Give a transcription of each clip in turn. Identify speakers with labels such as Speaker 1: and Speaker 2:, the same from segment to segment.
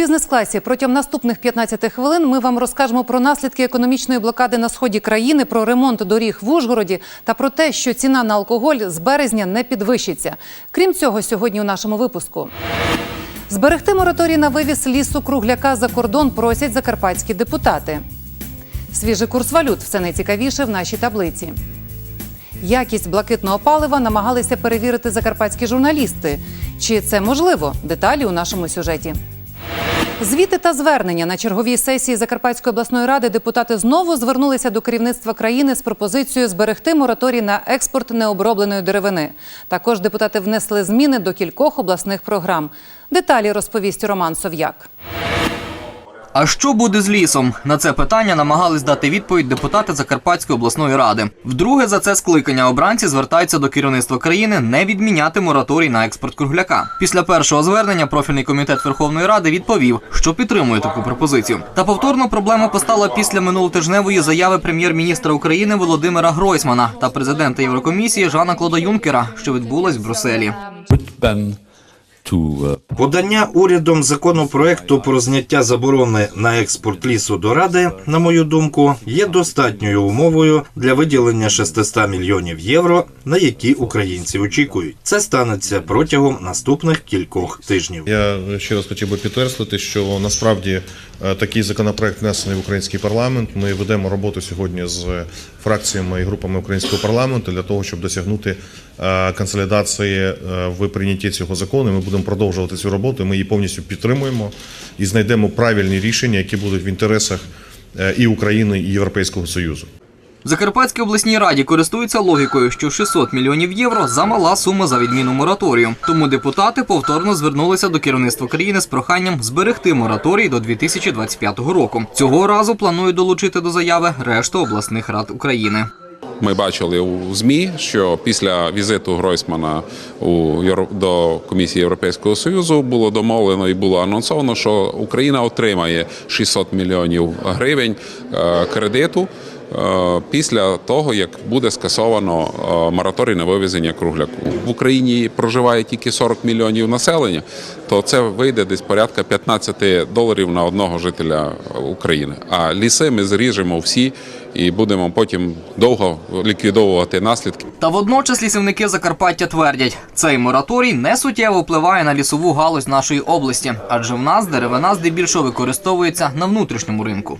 Speaker 1: Бізнес-класі. Протягом наступних 15 хвилин ми вам розкажемо про наслідки економічної блокади на сході країни, про ремонт доріг в Ужгороді та про те, що ціна на алкоголь з березня не підвищиться. Крім цього, сьогодні у нашому випуску. Зберегти мораторій на вивіз лісу кругляка за кордон просять закарпатські депутати. Свіжий курс валют все найцікавіше в нашій таблиці. Якість блакитного палива намагалися перевірити закарпатські журналісти. Чи це можливо? Деталі у нашому сюжеті. Звіти та звернення на черговій сесії Закарпатської обласної ради депутати знову звернулися до керівництва країни з пропозицією зберегти мораторій на експорт необробленої деревини. Також депутати внесли зміни до кількох обласних програм. Деталі розповість Роман Сов'як.
Speaker 2: А що буде з лісом? На це питання намагались дати відповідь депутати Закарпатської обласної ради. Вдруге за це скликання обранці звертаються до керівництва країни не відміняти мораторій на експорт кругляка. Після першого звернення профільний комітет Верховної Ради відповів, що підтримує таку пропозицію. Та повторно проблема постала після минулотижневої заяви прем'єр-міністра України Володимира Гройсмана та президента Єврокомісії Жана Клода Юнкера, що відбулась в Брюсселі.
Speaker 3: Uh,
Speaker 4: Подання урядом законопроекту про зняття заборони на експорт лісу до Ради, на мою думку, є достатньою умовою для виділення 600 мільйонів євро, на які українці очікують. Це станеться протягом наступних кількох тижнів.
Speaker 5: Я ще раз хотів би підтвердити, що насправді такий законопроект внесений в український парламент. Ми ведемо роботу сьогодні з фракціями і групами українського парламенту для того, щоб досягнути е, консолідації е, в прийнятті цього закону. Ми будемо продовжувати цю роботу. Ми її повністю підтримуємо і знайдемо правильні рішення, які будуть в інтересах е, і України, і Європейського Союзу.
Speaker 2: Закарпатській обласній раді користуються логікою, що 600 мільйонів євро замала сума за відміну мораторію. Тому депутати повторно звернулися до керівництва країни з проханням зберегти мораторій до 2025 року. Цього разу планують долучити до заяви решту обласних рад України.
Speaker 6: Ми бачили у ЗМІ, що після візиту Гройсмана у до комісії Європейського союзу було домовлено і було анонсовано, що Україна отримає 600 мільйонів гривень е, кредиту. Е, Після того, як буде скасовано е, мораторій на вивезення кругляку в Україні проживає тільки 40 мільйонів населення, то це вийде десь порядка 15 доларів на одного жителя України. А ліси ми зріжемо всі і будемо потім довго ліквідовувати наслідки.
Speaker 2: Та водночас лісівники Закарпаття твердять, цей мораторій не суттєво впливає на лісову галузь нашої області, адже в нас деревина здебільшого використовується на внутрішньому ринку.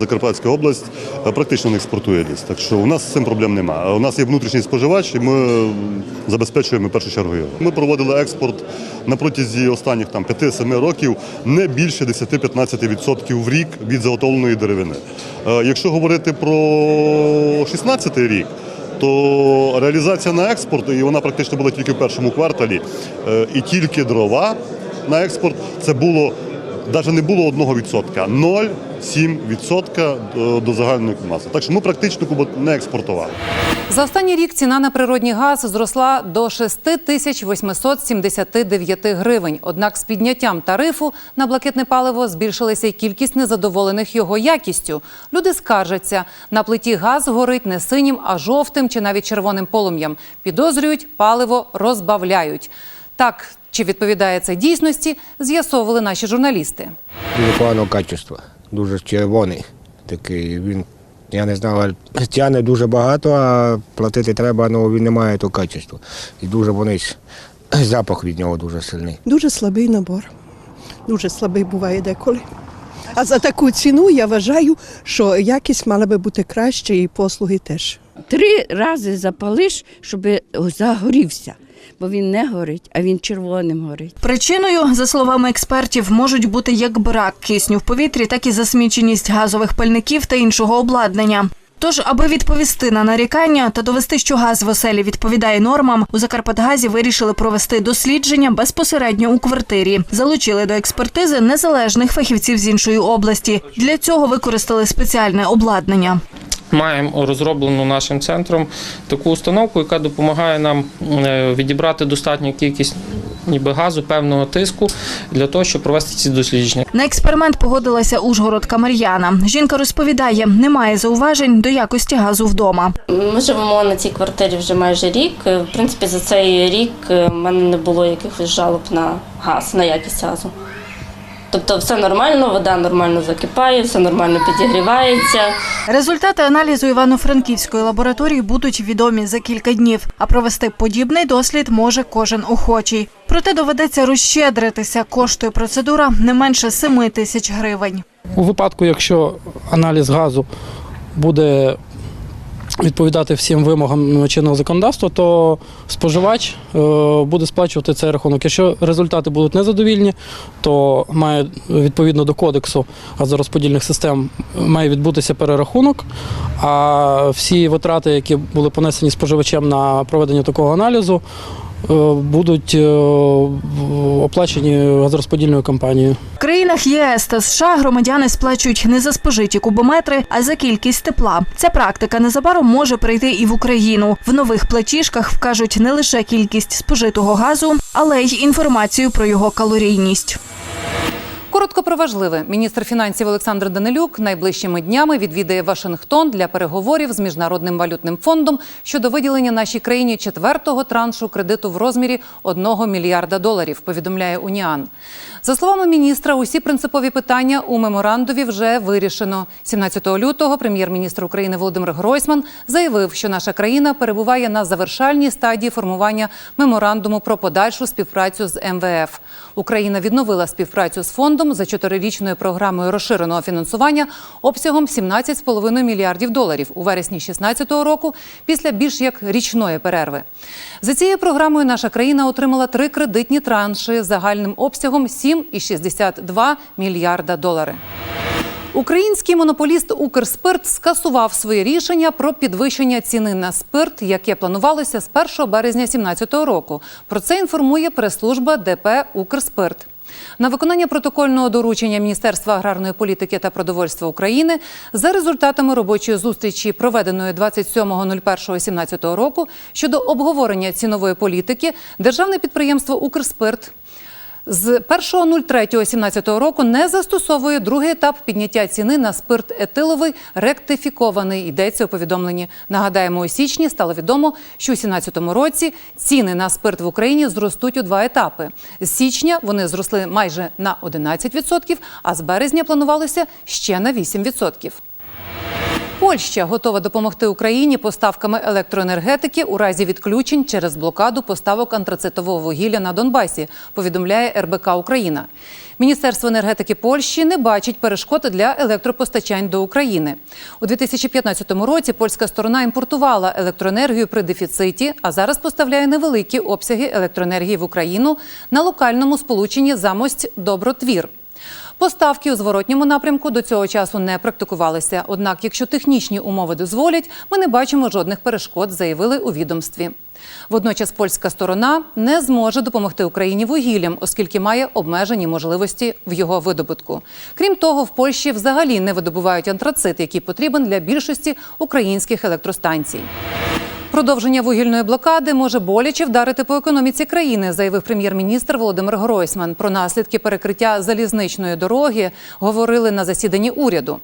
Speaker 7: Закарпатська область е, практично не експортує ліс, так що у нас з цим проблем немає. У нас є внутрішній споживач, і ми е, забезпечуємо першу чергу його. Ми проводили експорт на протязі останніх там 5-7 років не більше 10-15% в рік від заготовленої деревини. Е, Якщо говорити про 16 рік. То реалізація на експорт, і вона практично була тільки в першому кварталі, е, і тільки дрова на експорт це було навіть не було 1%, 0,7% до- до загальної маси. Так що ми практично не експортували.
Speaker 1: За останній рік ціна на природній газ зросла до 6879 гривень. Однак з підняттям тарифу на блакитне паливо збільшилася й кількість незадоволених його якістю. Люди скаржаться, на плиті газ горить не синім, а жовтим чи навіть червоним полум'ям. Підозрюють, паливо розбавляють. Так, чи відповідає це дійсності, з'ясовували наші журналісти.
Speaker 8: Дуже поганого качества, дуже червоний такий. Він, я не знаю, тягне дуже багато, а платити треба, але він не має того качества. І дуже вони запах від нього дуже сильний.
Speaker 9: Дуже слабий набор. Дуже слабий буває деколи. А за таку ціну я вважаю, що якість мала би бути краще і послуги теж.
Speaker 10: Три рази запалиш, щоб загорівся, бо він не горить, а він червоним горить.
Speaker 11: Причиною, за словами експертів, можуть бути як брак кисню в повітрі, так і засміченість газових пальників та іншого обладнання. Тож, аби відповісти на нарікання та довести, що газ в оселі відповідає нормам, у Закарпатгазі вирішили провести дослідження безпосередньо у квартирі. Залучили до експертизи незалежних фахівців з іншої області. Для цього використали спеціальне обладнання.
Speaker 12: Маємо розроблену нашим центром таку установку, яка допомагає нам е, відібрати достатню кількість ніби газу певного тиску для того, щоб провести ці дослідження.
Speaker 11: На експеримент погодилася Ужгородка Мар'яна. Жінка розповідає, немає зауважень до якості газу вдома.
Speaker 13: Ми живемо на цій квартирі вже майже рік. В принципі, за цей рік е, в мене не було якихось жалоб на газ, на якість газу. Тобто все нормально, вода нормально закипає, все нормально підігрівається.
Speaker 14: Результати аналізу Івано-Франківської лабораторії будуть відомі за кілька днів, а провести подібний дослід може кожен охочий. Проте доведеться розщедритися. Коштує процедура не менше 7 тисяч гривень.
Speaker 15: У випадку, якщо аналіз газу буде відповідати всім вимогам чинного законодавства, то споживач е, буде сплачувати цей рахунок. Якщо результати будуть незадовільні, то має відповідно до кодексу газорозподільних систем має відбутися перерахунок. А всі витрати, які були понесені споживачем на проведення такого аналізу, будуть е, оплачені газорозподільною компанією.
Speaker 14: В країнах ЄС та США громадяни сплачують не за спожиті кубометри, а за кількість тепла. Ця практика незабаром може прийти і в Україну. В нових платіжках вкажуть не лише кількість спожитого газу, але й інформацію про його калорійність.
Speaker 1: Коротко про важливе. Міністр фінансів Олександр Данилюк найближчими днями відвідає Вашингтон для переговорів з міжнародним валютним фондом щодо виділення нашій країні четвертого траншу кредиту в розмірі 1 мільярда доларів. Повідомляє Уніан. За словами міністра, усі принципові питання у меморандумі вже вирішено. 17 лютого прем'єр-міністр України Володимир Гройсман заявив, що наша країна перебуває на завершальній стадії формування меморандуму про подальшу співпрацю з МВФ. Україна відновила співпрацю з фондом за чотирирічною програмою розширеного фінансування обсягом 17,5 мільярдів доларів у вересні 2016 року після більш як річної перерви. За цією програмою наша країна отримала три кредитні транші загальним обсягом 7,62 мільярда доларів. Український монополіст Укрспирт скасував своє рішення про підвищення ціни на спирт, яке планувалося з 1 березня 2017 року. Про це інформує прес-служба ДП Укрспирт. На виконання протокольного доручення Міністерства аграрної політики та продовольства України за результатами робочої зустрічі, проведеної 27.01.2017 року щодо обговорення цінової політики, державне підприємство Укрспирт з 1.03.17 року не застосовує другий етап підняття ціни на спирт етиловий ректифікований. Йдеться у повідомленні. Нагадаємо, у січні стало відомо, що у 2017 році ціни на спирт в Україні зростуть у два етапи. З січня вони зросли майже на 11%, а з березня планувалося ще на 8%. Польща готова допомогти Україні поставками електроенергетики у разі відключень через блокаду поставок антрацитового вугілля на Донбасі. Повідомляє РБК Україна. Міністерство енергетики Польщі не бачить перешкод для електропостачань до України. У 2015 році польська сторона імпортувала електроенергію при дефіциті, а зараз поставляє невеликі обсяги електроенергії в Україну на локальному сполученні замость Добротвір. Поставки у зворотньому напрямку до цього часу не практикувалися. Однак, якщо технічні умови дозволять, ми не бачимо жодних перешкод, заявили у відомстві. Водночас польська сторона не зможе допомогти Україні вугіллям, оскільки має обмежені можливості в його видобутку. Крім того, в Польщі взагалі не видобувають антрацит, який потрібен для більшості українських електростанцій. Продовження вугільної блокади може боляче вдарити по економіці країни, заявив прем'єр-міністр Володимир Гройсман. Про наслідки перекриття залізничної дороги говорили на засіданні уряду.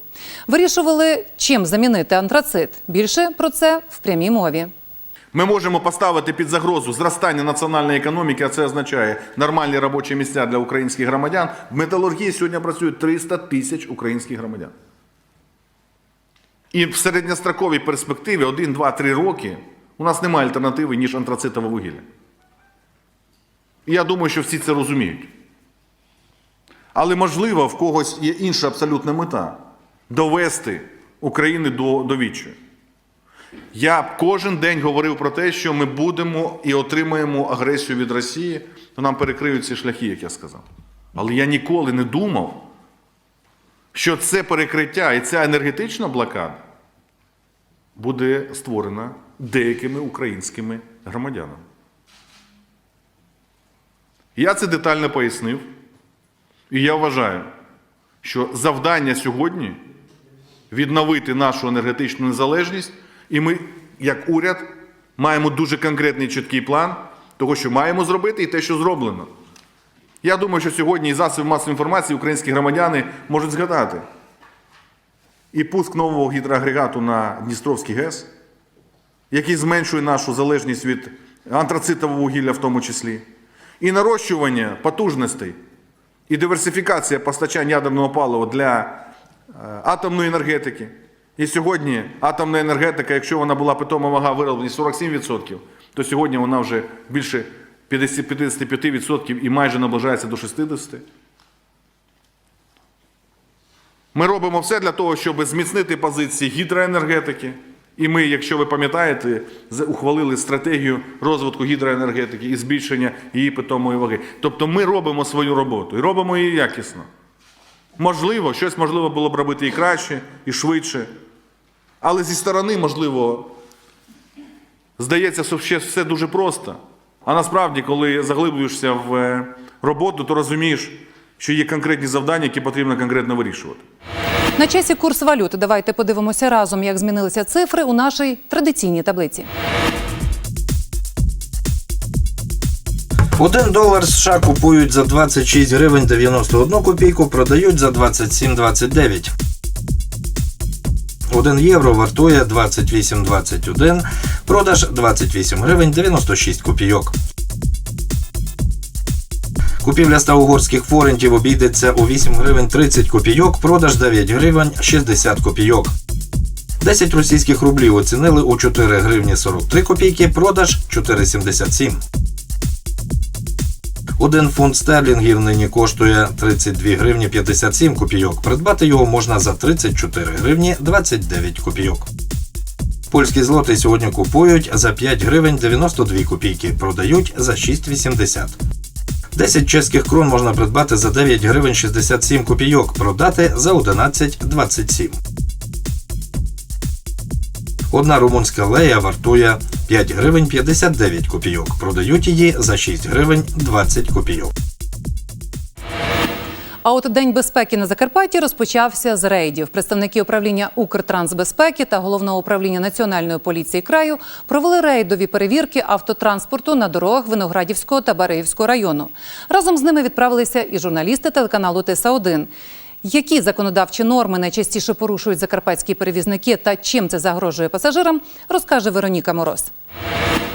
Speaker 1: Вирішували, чим замінити антрацит. Більше про це в прямій мові.
Speaker 5: Ми можемо поставити під загрозу зростання національної економіки, а це означає нормальні робочі місця для українських громадян. В металургії сьогодні працюють 300 тисяч українських громадян. І в середньостроковій перспективі 1, 2, 3 роки у нас немає альтернативи, ніж антрацитове вугілля. І я думаю, що всі це розуміють. Але можливо, в когось є інша абсолютна мета довести Україну до, до відчаю. Я кожен день говорив про те, що ми будемо і отримаємо агресію від Росії, то нам перекриють ці шляхи, як я сказав. Але я ніколи не думав, що це перекриття і ця енергетична блокада буде створена деякими українськими громадянами. Я це детально пояснив. І я вважаю, що завдання сьогодні відновити нашу енергетичну незалежність, і ми, як уряд, маємо дуже конкретний чіткий план того, що маємо зробити, і те, що зроблено. Я думаю, що сьогодні і засоби масової інформації українські громадяни можуть згадати і пуск нового гідроагрегату на Дністровський ГЕС, який зменшує нашу залежність від антрацитового вугілля в тому числі, і нарощування потужностей і диверсифікація постачання ядерного палива для е, атомної енергетики. І сьогодні атомна енергетика, якщо вона була питома вага вироблення 47%, то сьогодні вона вже більше 55% і майже наближається до 60%. Ми робимо все для того, щоб зміцнити позиції гідроенергетики. І ми, якщо ви пам'ятаєте, ухвалили стратегію розвитку гідроенергетики і збільшення її питомої ваги. Тобто ми робимо свою роботу і робимо її якісно. Можливо, щось можливо було б робити і краще, і швидше. Але зі сторони, можливо, здається, що ще все дуже просто. А насправді, коли заглиблюєшся в е, роботу, то розумієш, що є конкретні завдання, які потрібно конкретно вирішувати.
Speaker 1: На часі курс валют. Давайте подивимося разом, як змінилися цифри у нашій традиційній таблиці.
Speaker 4: Один долар США купують за 26 гривень 91 копійку, продають за 27,29. Один євро вартує 28,21, продаж 28 гривень 96 копійок. Купівля 100 угорських форентів обійдеться у 8 гривень 30 копійок, продаж 9 гривень 60 копійок. 10 російських рублів оцінили у 4 гривні 43 копійки, продаж 4,77. Один фунт стерлінгів нині коштує 32 гривні 57 копійок. Придбати його можна за 34 гривні 29 копійок. Польські злоти сьогодні купують за 5 гривень 92 копійки, продають за 6,80. 10 чеських крон можна придбати за 9 гривень 67 копійок, продати за 11,27. Одна румунська лея вартує 5 гривень 59 копійок. Продають її за 6 гривень 20 копійок.
Speaker 1: А от День безпеки на Закарпатті розпочався з рейдів. Представники управління Укртрансбезпеки та головного управління Національної поліції краю провели рейдові перевірки автотранспорту на дорогах Виноградівського та Берегівського району. Разом з ними відправилися і журналісти телеканалу Тиса 1 Які законодавчі норми найчастіше порушують закарпатські перевізники та чим це загрожує пасажирам, розкаже Вероніка Мороз.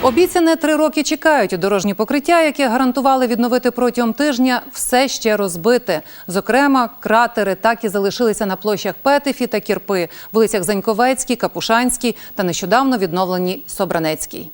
Speaker 1: Обіцяне три роки чекають. Дорожні покриття, яке гарантували відновити протягом тижня, все ще розбите. Зокрема, кратери так і залишилися на площах Петефі та Кірпи, вулицях Заньковецькій, Капушанській та нещодавно відновленій Собранецькій.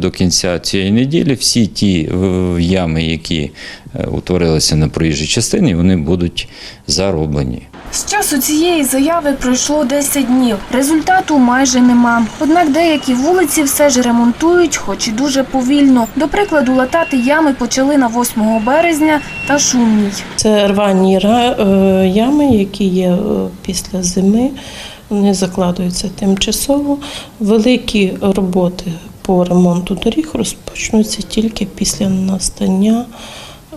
Speaker 16: До кінця цієї неділі всі ті ями, які е, утворилися на проїжджій частині, вони будуть зароблені.
Speaker 14: З часу цієї заяви пройшло 10 днів. Результату майже нема. Однак деякі вулиці все ж ремонтують, хоч і дуже повільно. До прикладу, латати ями почали на 8 березня та шумній.
Speaker 17: Це рвані е, ями, які є е, після зими. Вони закладуються тимчасово. Великі роботи по ремонту доріг розпочнуться тільки після настання е,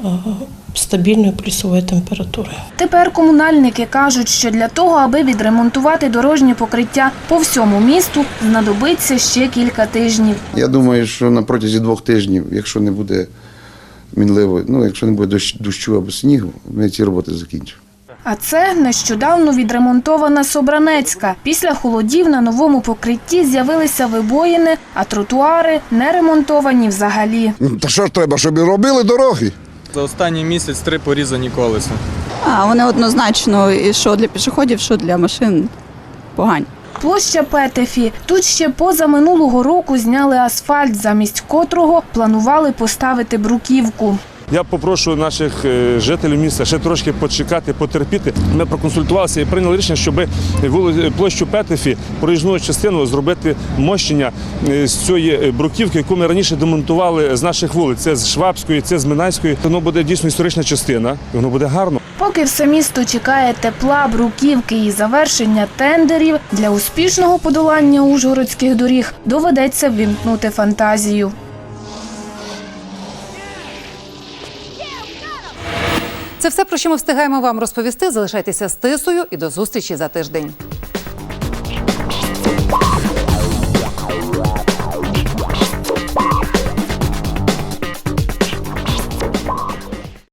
Speaker 17: стабільної плюсової температури.
Speaker 14: Тепер комунальники кажуть, що для того, аби відремонтувати дорожнє покриття по всьому місту, знадобиться ще кілька тижнів.
Speaker 18: Я думаю, що на протязі двох тижнів, якщо не буде мінливо, ну якщо не буде дощ- дощу або снігу, ми ці роботи закінчимо.
Speaker 14: А це нещодавно відремонтована Собранецька. Після холодів на новому покритті з'явилися вибоїни, а тротуари не ремонтовані взагалі.
Speaker 19: Ну, Та що ж треба, щоб і робили дороги?
Speaker 20: За останній місяць три порізані колеса.
Speaker 21: А вони однозначно, і що для пішоходів, що для машин погані.
Speaker 14: Площа Петефі. Тут ще поза минулого року зняли асфальт, замість котрого планували поставити бруківку.
Speaker 12: Я попрошу наших е, жителів міста ще трошки почекати, потерпіти. Ми проконсультувалися і прийняли рішення, щоб площу Петефі, проїзну частину зробити мощення е, з цієї е, бруківки, яку ми раніше демонтували з наших вулиць. Це з Швабської, це з Минайської. Воно буде дійсно історична частина, воно буде гарно.
Speaker 14: Поки все місто чекає тепла, бруківки і завершення тендерів, для успішного подолання ужгородських доріг доведеться ввімкнути фантазію.
Speaker 1: Це все, про що ми встигаємо вам розповісти. Залишайтеся з тисою і до зустрічі за тиждень.